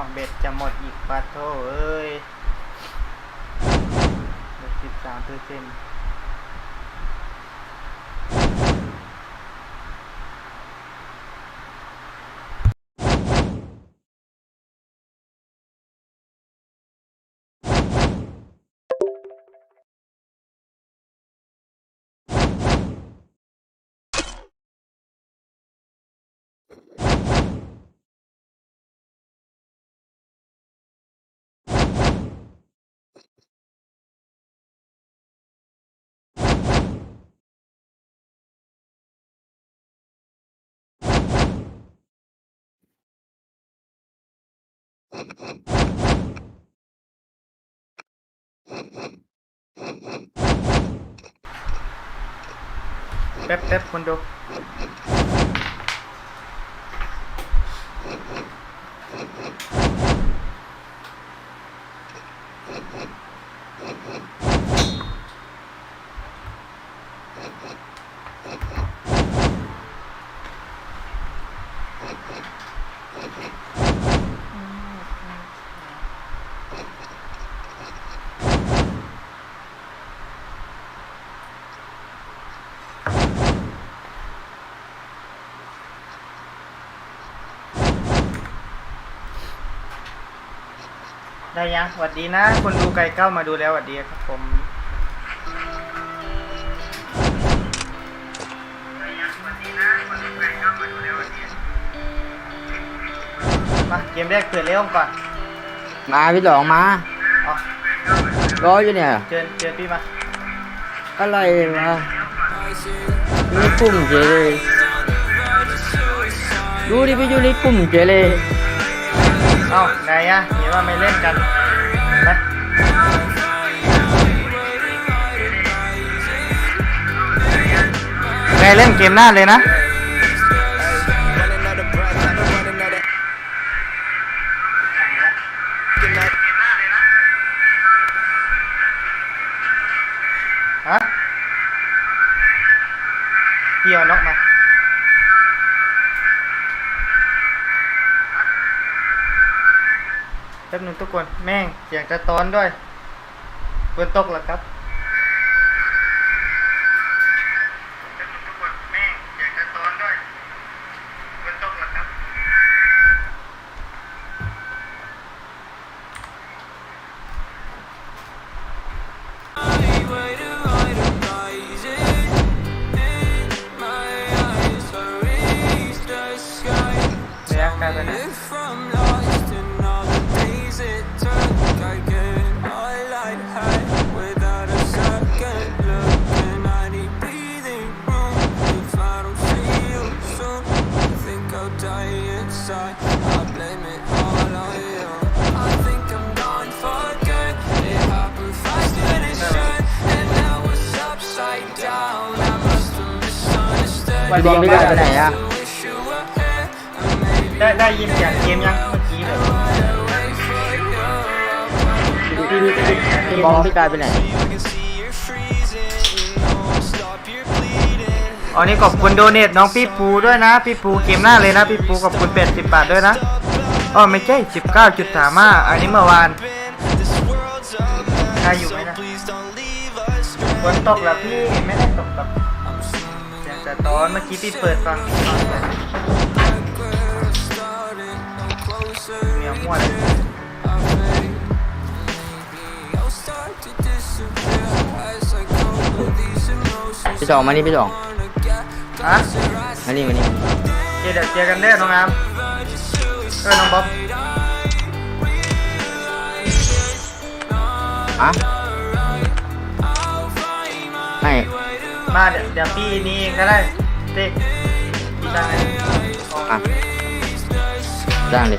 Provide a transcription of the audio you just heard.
าวเบ็ดจะหมดอีกปะโทเอ้ยเหลือสิบสามเปอร์เซ็นต์ แป๊บแป๊บคนดู ได้ยังสวัสดีนะ คนดูไก่เก้ามาดูแล้วสวัสดีครับผมมาเกมแรกเปิดเร็วก่อนมาพี่หลองมาเอ๋อรออยู่เนี่ยเชิญเชิญพี่มาอะไรวะนี่ปุ่มเจเลยดูดิพี่ยูนี่ปุ่มเจเลย เอ้าไหนอะเห็นว่าไม่เล่นกันนะไงเล่นเกมหน้าเลยนะฮะพี่เอานกมา แป๊บหนึงทุกคนแม่งเสียงจะตอนด้วยฝนตกเหรอครับ Inside, I blame it all on you. I think I'm gone for good. It happened faster than it should, and now it's upside down. I must have misunderstood. พี่บอลพี่กายไปไหนอะ Wish you were here, and maybe ได้ได้ยินเสียงเกมยังเมื่อกี้เลย wait for you. พี่บอลพี่กายไปไหน I can see อ๋อนี่ขอบคุณโดเนทน้องพี่ปูด้วยนะ พี่ปูเกมหน้าเลยนะพี่ปูขอบคุณเป็ดสิบบาทด้วยนะอ๋อไม่ใช่สิบเก้าจุดสามาอันนี้เมื่อวานใครอยู่ไหมนะฝนตกแล้วพี่ไม่ได้ตกกับแต่ตอนเมื่อกี้พี่เปิดฟังเมียมั่วเลยพี่สองมานี่พี่สอง ฮะมานี่มานี่เดี๋ยวเจอกันเด้อน้องอามเออน้องบ๊อบอะไม่มาเดี๋ยวเดี๋ยวพี่นี่เองก็ได้เต้พี่ตั้งให้อะจ้างดิ